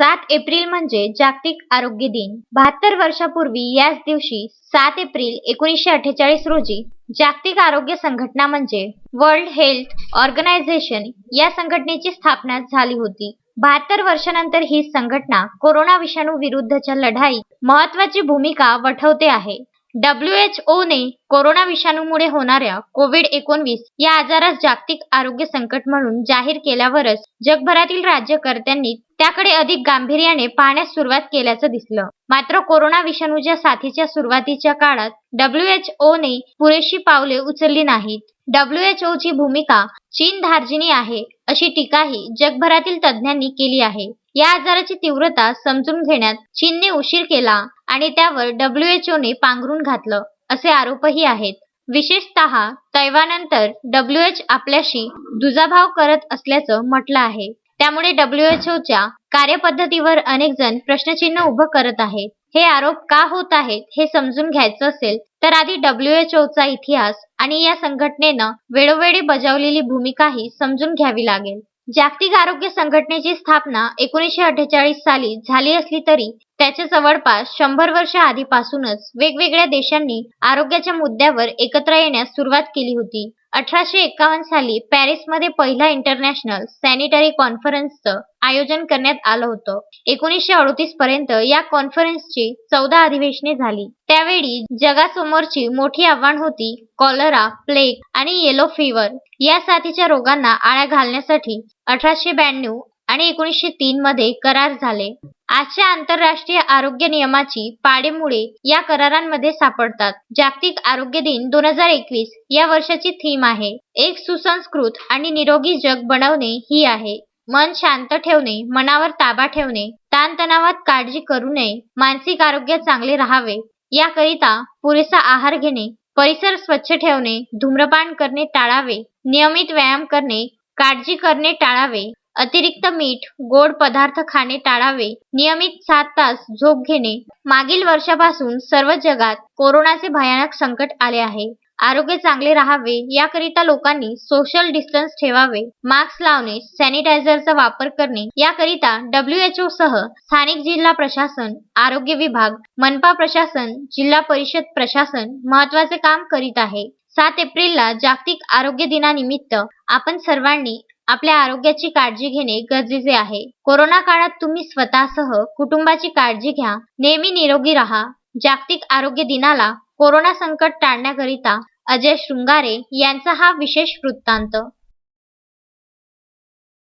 सात एप्रिल म्हणजे जागतिक आरोग्य दिन. बहात्तर वर्षापूर्वी याच दिवशी सात एप्रिल एकोणीसशे अठ्ठेचाळीस रोजी जागतिक आरोग्य संघटना म्हणजे वर्ल्ड हेल्थ ऑर्गनायझेशन या संघटनेची स्थापना झाली होती. बहात्तर वर्षानंतर ही संघटना कोरोना विषाणू विरुद्धच्या लढाईत महत्वाची भूमिका वठवते आहे. डब्ल्यूएचओ ने कोरोना विषाणूमुळे होणाऱ्या कोविड एकोणवीस या आजारास जागतिक आरोग्य संकट म्हणून जाहीर केल्यावरच जगभरातील राज्यकर्त्यांनी त्याकडे अधिक गांभीर्याने पाहण्यास सुरुवात केल्याचं दिसलं. मात्र कोरोना विषाणूच्या साथीच्या सुरुवातीच्या काळात डब्ल्यूएचओ ने पुरेशी पावले उचलली नाहीत. डब्ल्यूएचओ ची भूमिका चीन धार्जिनी आहे अशी टीकाही जगभरातील तज्ज्ञांनी केली आहे. या आजाराची तीव्रता समजून घेण्यात चीनने उशीर केला आणि त्यावर डब्ल्यूएचओने पांघरून घातलं असे आरोपही आहेत. विशेषतः तैवानंतर डब्ल्यूएच आपल्याशी दुजाभाव करत असल्याचं म्हटलं आहे. त्यामुळे डब्ल्यूएचओच्या कार्यपद्धतीवर अनेक जण प्रश्नचिन्ह उभं करत आहेत. हे आरोप का होत आहेत हे समजून घ्यायचं असेल तर आधी डब्ल्यूएचओचा इतिहास आणि या संघटनेनं वेळोवेळी बजावलेली भूमिकाही समजून घ्यावी लागेल. जागतिक आरोग्य संघटनेची स्थापना एकोणीसशे अठ्ठेचाळीस साली झाली असली तरी त्याच्या जवळपास शंभर वर्ष आधीपासूनच वेगवेगळ्या देशांनी आरोग्याच्या मुद्द्यावर एकत्र येण्यास सुरुवात केली होती. अठराशे एकावन्न साली पॅरिसमध्ये पहिल्या इंटरनॅशनल सॅनिटरी कॉन्फरन्सचं आयोजन करण्यात आलं होतं. एकोणीसशे अडतीस पर्यंत या कॉन्फरन्सची चौदा अधिवेशने झाली. त्यावेळी जगासमोरची मोठी आव्हान होती कॉलरा प्लेग आणि येलो फीवर या साथीच्या रोगांना आळा घालण्यासाठी अठराशे ब्याण्णव आणि एकोणीसशे तीन मध्ये करार झाले. आजच्या आंतरराष्ट्रीय आरोग्य नियमाची पाडेमुळे या करारांमध्ये सापडतात. जागतिक आरोग्य दिन दोन हजार एकवीस या वर्षाची थीम आहे. एक सुसंस्कृत आणि निरोगी जग बनवणे ही आहे. मन शांत ठेवणे मनावर ताबा ठेवणे ताणतणावात काळजी करू नये मानसिक आरोग्य चांगले राहावे याकरिता पुरेसा आहार घेणे परिसर स्वच्छ ठेवणे धूम्रपान करणे टाळावे नियमित व्यायाम करणे काळजी करणे टाळावे अतिरिक्त मीठ गोड पदार्थ खाणे टाळावे. नियमित सात तास झोप घेणे. मागील वर्षापासून सर्व जगात कोरोनाचे भयानक संकट आले आहे. आरोग्य चांगले राहावे याकरिता लोकांनी सोशल डिस्टन्स ठेवावे. मास्क लावणे सॅनिटायझरचा वापर करणे याकरिता डब्ल्यूएचओ सह स्थानिक जिल्हा प्रशासन आरोग्य विभाग मनपा प्रशासन जिल्हा परिषद प्रशासन महत्त्वाचे काम करीत आहे. सात एप्रिलला जागतिक आरोग्य दिनानिमित्त आपण सर्वांनी आपल्या आरोग्याची काळजी घेणे गरजेचे आहे. कोरोना काळात तुम्ही स्वतःसह कुटुंबाची काळजी घ्या. नेहमी निरोगी राहा. जागतिक आरोग्य दिनाला कोरोना संकट टाळण्याकरिता अजय शृंगारे यांचा हा विशेष वृत्तांत.